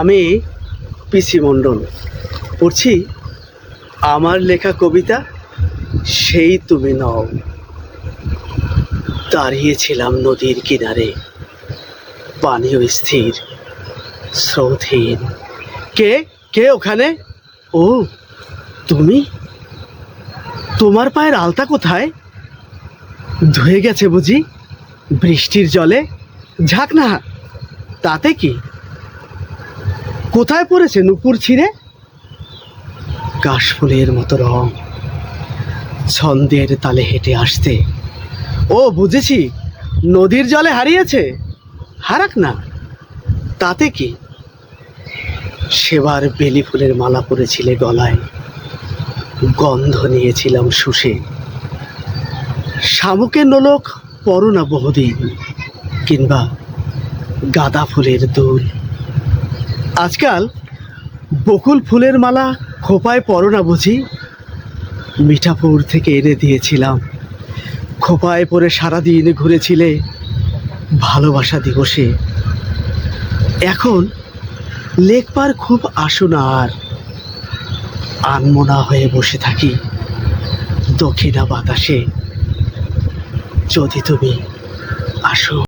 আমি পিসি মণ্ডল। পড়ছি আমার লেখা কবিতা, সেই তুমি নও। দাঁড়িয়েছিলাম নদীর কিনারে, পানীয় স্থির স্রোতহীন কে? কে ওখানে? ও, তুমি? তোমার পায়ের আলতা কোথায়? ধুয়ে গেছে বুঝি, বৃষ্টির জলে? ঝাঁক না, তাতে কি? কোথায় পড়েছে নুপুর ছিঁড়ে? কাশফুলের মতো রং। ছন্দের তালে হেঁটে আসতে। ও, বুঝেছি, নদীর জলে হারিয়েছে। হারাক না। তাতে কি? সেবার বেলি ফুলের মালা পরেছিলে গলায়। গন্ধ নিয়েছিলাম শুষে। শামুকের নোলক পরো না বহুদিন, কিংবা গাঁদা ফুলের দুল। আজকাল বকুল ফুলের মালা খোপায় পরো না বুঝি। মিঠাপুর থেকে এনে দিয়েছিলাম। খোপায় পরে সারাদিন ঘুরেছিলে ভালোবাসা দিবসে। এখন লেকপার খুব আসো না আর। আনমনা হয়ে বসে থাকি দক্ষিণা বাতাসে। যদি তুমি আসো।